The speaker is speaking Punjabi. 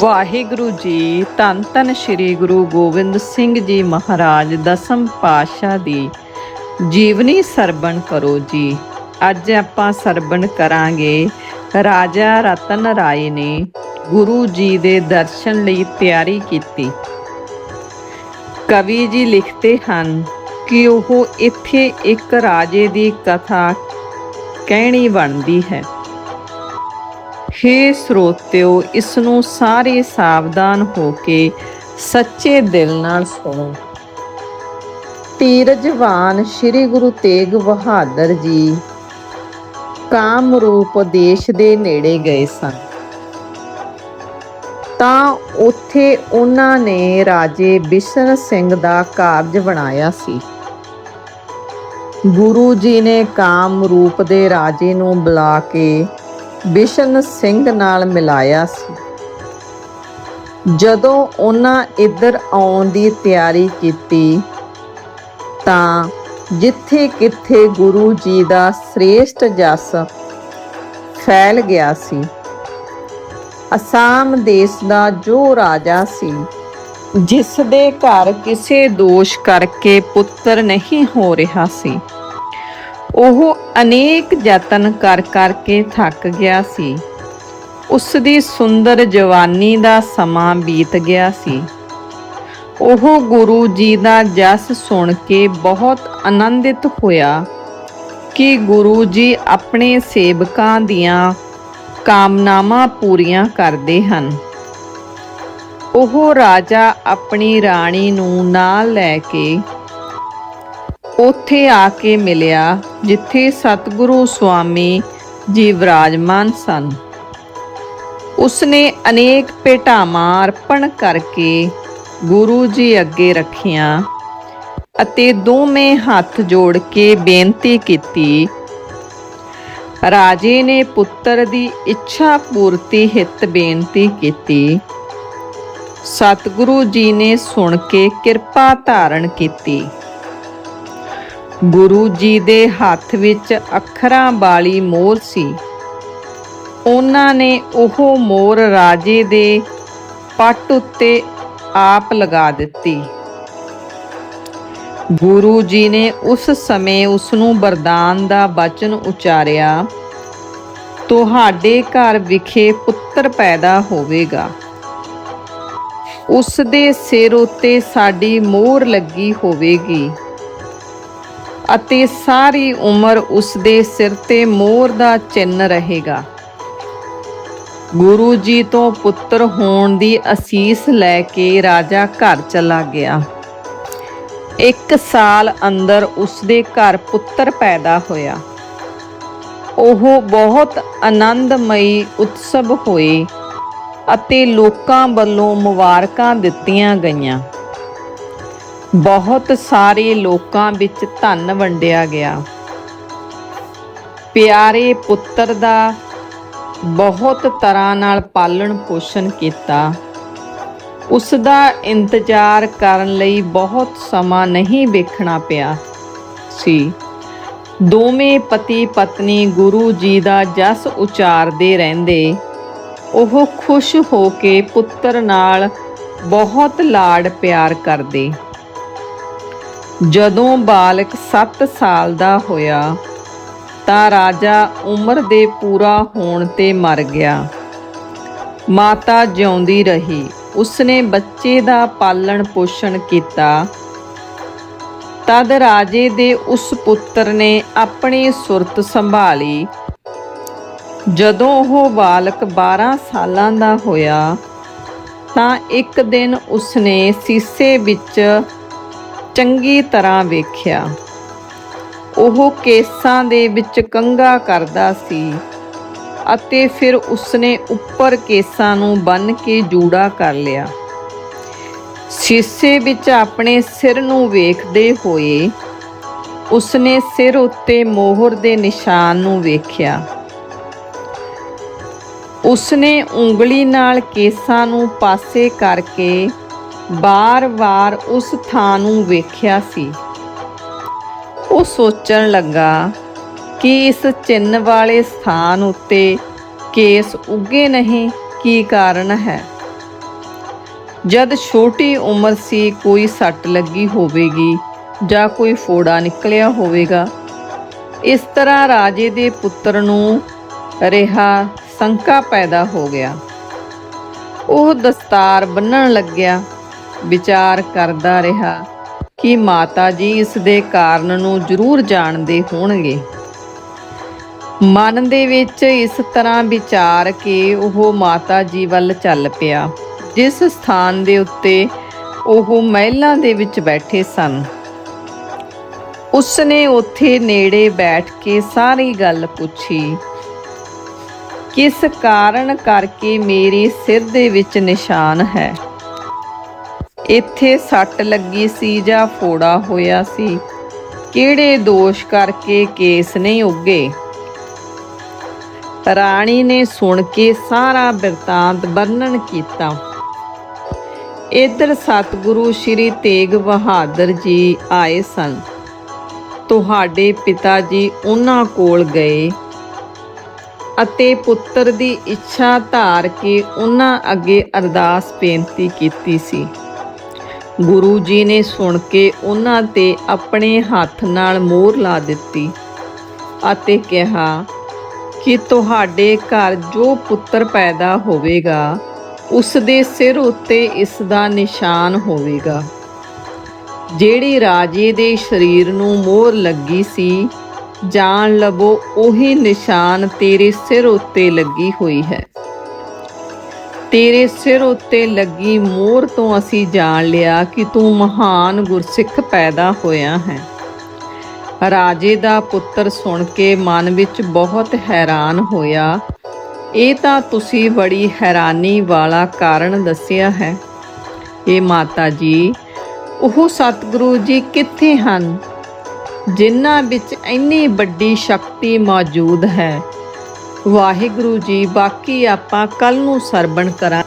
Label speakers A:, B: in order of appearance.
A: ਵਾਹਿਗੁਰੂ ਜੀ, ਧੰਨ ਧੰਨ ਸ੍ਰੀ ਗੁਰੂ ਗੋਬਿੰਦ ਸਿੰਘ ਜੀ ਮਹਾਰਾਜ ਦਸਮ ਪਾਤਸ਼ਾਹ ਦੀ ਜੀਵਨੀ ਸਰਵਣ ਕਰੋ ਜੀ। ਅੱਜ ਆਪਾਂ ਸਰਵਣ ਕਰਾਂਗੇ। ਰਾਜਾ ਰਤਨ ਰਾਏ ਨੇ ਗੁਰੂ ਜੀ ਦੇ ਦਰਸ਼ਨ ਲਈ ਤਿਆਰੀ ਕੀਤੀ। ਕਵੀ ਜੀ ਲਿਖਦੇ ਹਨ ਕਿ ਉਹ ਇੱਥੇ ਇੱਕ ਰਾਜੇ ਦੀ ਕਥਾ ਕਹਿਣੀ ਬਣਦੀ ਹੈ। ਹੇ ਸਰੋਤਿਓ ਇਸ ਨੂੰ ਸਾਰੇ ਸਾਵਧਾਨ ਹੋ ਕੇ ਸੱਚੇ ਦਿਲ ਨਾਲ ਸੁਣੋ। ਤੀਰਜਵਾਨ ਸ੍ਰੀ ਗੁਰੂ ਤੇਗ ਬਹਾਦਰ ਜੀ ਕਾਮਰੂਪ ਦੇਸ਼ ਦੇ ਨੇੜੇ ਗਏ ਸਨ। ਤਾਂ ਉੱਥੇ ਉਹਨਾਂ ਨੇ ਰਾਜੇ ਬਿਸ਼ਨ ਸਿੰਘ ਦਾ ਕਾਰਜ ਬਣਾਇਆ ਸੀ। ਗੁਰੂ ਜੀ ਨੇ ਕਾਮਰੂਪ ਦੇ ਰਾਜੇ ਨੂੰ ਬੁਲਾ ਕੇ ਬਿਸ਼ਨ ਸਿੰਘ ਨਾਲ ਮਿਲਾਇਆ ਸੀ। ਜਦੋਂ ਉਹਨਾਂ ਇੱਧਰ ਆਉਣ ਦੀ ਤਿਆਰੀ ਕੀਤੀ, ਤਾਂ ਜਿੱਥੇ ਕਿੱਥੇ ਗੁਰੂ ਜੀ ਦਾ ਸ੍ਰੇਸ਼ਟ ਜਸ ਫੈਲ ਗਿਆ ਸੀ, ਅਸਾਮ ਦੇਸ਼ ਦਾ ਜੋ ਰਾਜਾ ਸੀ ਜਿਸ ਦੇ ਘਰ ਕਿਸੇ ਦੋਸ਼ ਕਰਕੇ ਪੁੱਤਰ ਨਹੀਂ ਹੋ ਰਿਹਾ ਸੀ। ਉਹ ਅਨੇਕ ਯਤਨ ਕਰ ਕਰਕੇ ਥੱਕ ਗਿਆ ਸੀ। ਉਸ ਦੀ ਸੁੰਦਰ ਜਵਾਨੀ ਦਾ ਸਮਾਂ ਬੀਤ ਗਿਆ ਸੀ। ਉਹ ਗੁਰੂ ਜੀ ਦਾ ਜਸ ਸੁਣ ਕੇ ਬਹੁਤ ਆਨੰਦਿਤ ਹੋਇਆ ਕਿ ਗੁਰੂ ਜੀ ਆਪਣੇ ਸੇਵਕਾਂ ਦੀਆਂ ਕਾਮਨਾਵਾਂ ਪੂਰੀਆਂ ਕਰਦੇ ਹਨ। ਉਹ ਰਾਜਾ ਆਪਣੀ ਰਾਣੀ ਨੂੰ ਨਾਲ ਲੈ ਕੇ ਉੱਥੇ ਆ ਕੇ ਮਿਲਿਆ, ਜਿੱਥੇ ਸਤਿਗੁਰੂ ਸਵਾਮੀ ਜੀ ਵਿਰਾਜਮਾਨ ਸਨ। ਉਸਨੇ ਅਨੇਕ ਭੇਟਾਵਾਂ ਅਰਪਣ ਕਰਕੇ ਗੁਰੂ ਜੀ ਅੱਗੇ ਰੱਖੀਆਂ ਅਤੇ ਦੋਵੇਂ ਹੱਥ ਜੋੜ ਕੇ ਬੇਨਤੀ ਕੀਤੀ, ਰਾਜੇ ਨੇ ਪੁੱਤਰ ਦੀ ਇੱਛਾ ਪੂਰਤੀ ਹਿੱਤ ਬੇਨਤੀ ਕੀਤੀ। ਸਤਿਗੁਰੂ ਜੀ ਨੇ ਸੁਣ ਕੇ ਕਿਰਪਾ ਧਾਰਨ ਕੀਤੀ। ਗੁਰੂ ਜੀ ਦੇ ਹੱਥ ਵਿੱਚ ਅੱਖਰਾਂ ਵਾਲੀ ਮੋਹਰ ਸੀ। ਉਹਨਾਂ ਨੇ ਉਹ ਮੋਹਰ ਰਾਜੇ ਦੇ ਪੱਟ ਉੱਤੇ ਆਪ ਲਗਾ ਦਿੱਤੀ। ਗੁਰੂ ਜੀ ਨੇ ਉਸ ਸਮੇਂ ਉਸ ਨੂੰ ਵਰਦਾਨ ਦਾ ਬਚਨ ਉਚਾਰਿਆ, ਤੁਹਾਡੇ ਘਰ ਵਿਖੇ ਪੁੱਤਰ ਪੈਦਾ ਹੋਵੇਗਾ। ਉਸ ਦੇ ਸਿਰ ਉੱਤੇ ਸਾਡੀ ਮੋਹਰ ਲੱਗੀ ਹੋਵੇਗੀ। ਅਤੇ ਸਾਰੀ ਉਮਰ ਉਸ ਦੇ ਸਿਰ ਤੇ ਮੋਰ ਦਾ ਚਿੰਨ ਰਹੇਗਾ। ਗੁਰੂ ਜੀ ਤੋਂ ਪੁੱਤਰ ਹੋਣ ਦੀ ਅਸੀਸ ਲੈ ਕੇ ਰਾਜਾ ਘਰ ਚਲਾ ਗਿਆ। ਇੱਕ ਸਾਲ ਅੰਦਰ ਉਸ ਦੇ ਘਰ ਪੁੱਤਰ ਪੈਦਾ ਹੋਇਆ। ਉਹ ਬਹੁਤ ਆਨੰਦਮਈ ਉਤਸਵ ਹੋਏ ਅਤੇ ਲੋਕਾਂ ਵੱਲੋਂ ਮੁਬਾਰਕਾਂ ਦਿੱਤੀਆਂ ਗਈਆਂ। ਬਹੁਤ ਸਾਰੇ ਲੋਕਾਂ ਵਿੱਚ ਧਨ ਵੰਡਿਆ ਗਿਆ। ਪਿਆਰੇ ਪੁੱਤਰ ਦਾ ਬਹੁਤ ਤਰ੍ਹਾਂ ਨਾਲ ਪਾਲਣ ਪੋਸ਼ਣ ਕੀਤਾ। ਉਸ ਦਾ ਇੰਤਜ਼ਾਰ ਕਰਨ ਲਈ ਬਹੁਤ ਸਮਾਂ ਨਹੀਂ ਵੇਖਣਾ ਪਿਆ ਸੀ। ਦੋਵੇਂ ਪਤੀ ਪਤਨੀ ਗੁਰੂ ਜੀ ਦਾ ਜਸ ਉਚਾਰਦੇ ਰਹਿੰਦੇ। ਉਹ ਖੁਸ਼ ਹੋ ਕੇ ਪੁੱਤਰ ਨਾਲ ਬਹੁਤ ਲਾਡ ਪਿਆਰ ਕਰਦੇ। ਜਦੋਂ ਬਾਲਕ 7 ਸਾਲ ਦਾ ਹੋਇਆ ਤਾਂ ਰਾਜਾ ਉਮਰ ਦੇ ਪੂਰਾ ਹੋਣ ਤੇ ਮਰ ਗਿਆ। ਮਾਤਾ ਜਿਉਂਦੀ ਰਹੀ। ਉਸਨੇ ਬੱਚੇ ਦਾ ਪਾਲਣ ਪੋਸ਼ਣ ਕੀਤਾ। ਤਦ ਰਾਜੇ ਦੇ ਉਸ ਪੁੱਤਰ ਨੇ ਆਪਣੀ ਸੁਰਤ ਸੰਭਾਲੀ। ਜਦੋਂ ਉਹ ਬਾਲਕ 12 ਸਾਲਾਂ ਦਾ ਹੋਇਆ ਤਾਂ ਇੱਕ ਦਿਨ ਉਸਨੇ ਸੀਸੇ ਵਿੱਚ ਚੰਗੀ ਤਰ੍ਹਾਂ ਵੇਖਿਆ। ਉਹ ਕੇਸਾਂ ਦੇ ਵਿੱਚ ਕੰਗਾ ਕਰਦਾ ਸੀ ਅਤੇ ਫਿਰ ਉਸਨੇ ਉੱਪਰ ਕੇਸਾਂ ਨੂੰ ਬੰਨ ਕੇ ਜੂੜਾ ਕਰ ਲਿਆ। ਸ਼ੀਸ਼ੇ ਵਿੱਚ ਆਪਣੇ ਸਿਰ ਨੂੰ ਵੇਖਦੇ ਹੋਏ ਉਸਨੇ ਸਿਰ ਉੱਤੇ ਮੋਹਰ ਦੇ ਨਿਸ਼ਾਨ ਨੂੰ ਵੇਖਿਆ। ਉਸਨੇ ਉਂਗਲੀ ਨਾਲ ਕੇਸਾਂ ਨੂੰ ਪਾਸੇ ਕਰਕੇ ਬਾਰ-ਬਾਰ ਉਸ ਥਾਂ ਨੂੰ ਵੇਖਿਆ ਸੀ। ਉਹ ਸੋਚਣ ਲੱਗਾ ਕਿ ਇਸ ਚਿੰਨ ਵਾਲੇ ਸਥਾਨ ਉੱਤੇ ਕੇਸ ਉੱਗੇ ਨਹੀਂ, ਕੀ ਕਾਰਨ ਹੈ? ਜਦ ਛੋਟੀ ਉਮਰ ਸੀ, ਕੋਈ ਸੱਟ ਲੱਗੀ ਹੋਵੇਗੀ ਜਾਂ ਕੋਈ ਫੋੜਾ ਨਿਕਲਿਆ ਹੋਵੇਗਾ। ਇਸ ਤਰ੍ਹਾਂ ਰਾਜੇ ਦੇ ਪੁੱਤਰ ਨੂੰ ਰਿਹਾ ਸੰਕਾ ਪੈਦਾ ਹੋ ਗਿਆ। ਉਹ ਦਸਤਾਰ ਬੰਨਣ ਲੱਗਿਆ। ਵਿਚਾਰ ਕਰਦਾ ਰਿਹਾ ਕਿ ਮਾਤਾ ਜੀ ਇਸ ਦੇ ਕਾਰਨ ਨੂੰ ਜ਼ਰੂਰ ਜਾਣਦੇ ਹੋਣਗੇ। ਮਨ ਦੇ ਵਿੱਚ ਇਸ ਤਰ੍ਹਾਂ ਵਿਚਾਰ ਕੇ ਉਹ ਮਾਤਾ ਜੀ ਵੱਲ ਚੱਲ ਪਿਆ, ਜਿਸ ਸਥਾਨ ਦੇ ਉੱਤੇ ਉਹ ਮਹਿਲਾਂ ਦੇ ਵਿੱਚ ਬੈਠੇ ਸਨ। ਉਸਨੇ ਉੱਥੇ ਨੇੜੇ ਬੈਠ ਕੇ ਸਾਰੀ ਗੱਲ ਪੁੱਛੀ, ਕਿਸ ਕਾਰਨ ਕਰਕੇ ਮੇਰੇ ਸਿਰ ਦੇ ਵਿੱਚ ਨਿਸ਼ਾਨ ਹੈ? ਇੱਥੇ ਸੱਟ ਲੱਗੀ ਸੀ ਜਾਂ ਫੋੜਾ ਹੋਇਆ ਸੀ? ਕਿਹੜੇ ਦੋਸ਼ ਕਰਕੇ ਕੇਸ ਨਹੀਂ ਉੱਗੇ? ਰਾਣੀ ਨੇ ਸੁਣ ਕੇ ਸਾਰਾ ਬਿਰਤਾਂਤ ਵਰਣਨ ਕੀਤਾ। ਇਧਰ ਸਤਿਗੁਰੂ ਸ਼੍ਰੀ ਤੇਗ ਬਹਾਦਰ ਜੀ ਆਏ ਸਨ। ਤੁਹਾਡੇ ਪਿਤਾ ਜੀ ਉਹਨਾਂ ਕੋਲ ਗਏ ਅਤੇ ਪੁੱਤਰ ਦੀ ਇੱਛਾ ਧਾਰ ਕੇ ਉਹਨਾਂ ਅੱਗੇ ਅਰਦਾਸ ਬੇਨਤੀ ਕੀਤੀ ਸੀ। ਗੁਰੂ ਜੀ ਨੇ ਸੁਣ ਕੇ ਉਹਨਾਂ ਤੇ ਆਪਣੇ ਹੱਥ ਨਾਲ ਮੋਹਰ ਲਾ ਦਿੱਤੀ ਅਤੇ ਕਿਹਾ ਕਿ ਤੁਹਾਡੇ ਘਰ ਜੋ ਪੁੱਤਰ ਪੈਦਾ ਹੋਵੇਗਾ, ਉਸ ਦੇ ਸਿਰ ਉੱਤੇ ਇਸ ਦਾ ਨਿਸ਼ਾਨ ਹੋਵੇਗਾ। ਜਿਹੜੀ ਰਾਜੇ ਦੇ ਸਰੀਰ ਨੂੰ ਮੋਹਰ ਲੱਗੀ ਸੀ, ਜਾਣ ਲਵੋ ਉਹੀ ਨਿਸ਼ਾਨ ਤੇਰੇ ਸਿਰ ਉੱਤੇ ਲੱਗੀ ਹੋਈ ਹੈ। ਤੇਰੇ ਸਿਰ ਉੱਤੇ ਲੱਗੀ ਮੋਹਰ ਤੋਂ ਅਸੀਂ ਜਾਣ ਲਿਆ ਕਿ ਤੂੰ ਮਹਾਨ ਗੁਰਸਿੱਖ ਪੈਦਾ ਹੋਇਆ ਹੈ। ਰਾਜੇ ਦਾ ਪੁੱਤਰ ਸੁਣ ਕੇ ਮਨ ਵਿੱਚ ਬਹੁਤ ਹੈਰਾਨ ਹੋਇਆ। ਇਹ ਤਾਂ ਤੁਸੀਂ ਬੜੀ ਹੈਰਾਨੀ ਵਾਲਾ ਕਾਰਨ ਦੱਸਿਆ ਹੈ। ਇਹ ਮਾਤਾ ਜੀ, ਉਹ ਸਤਿਗੁਰੂ ਜੀ ਕਿੱਥੇ ਹਨ, ਜਿਨ੍ਹਾਂ ਵਿੱਚ ਇੰਨੀ ਵੱਡੀ ਸ਼ਕਤੀ ਮੌਜੂਦ ਹੈ? ਵਾਹਿਗੁਰੂ ਜੀ ਬਾਕੀ ਆਪਾਂ ਕੱਲ ਨੂੰ ਸਰਵਣ ਕਰਾਂ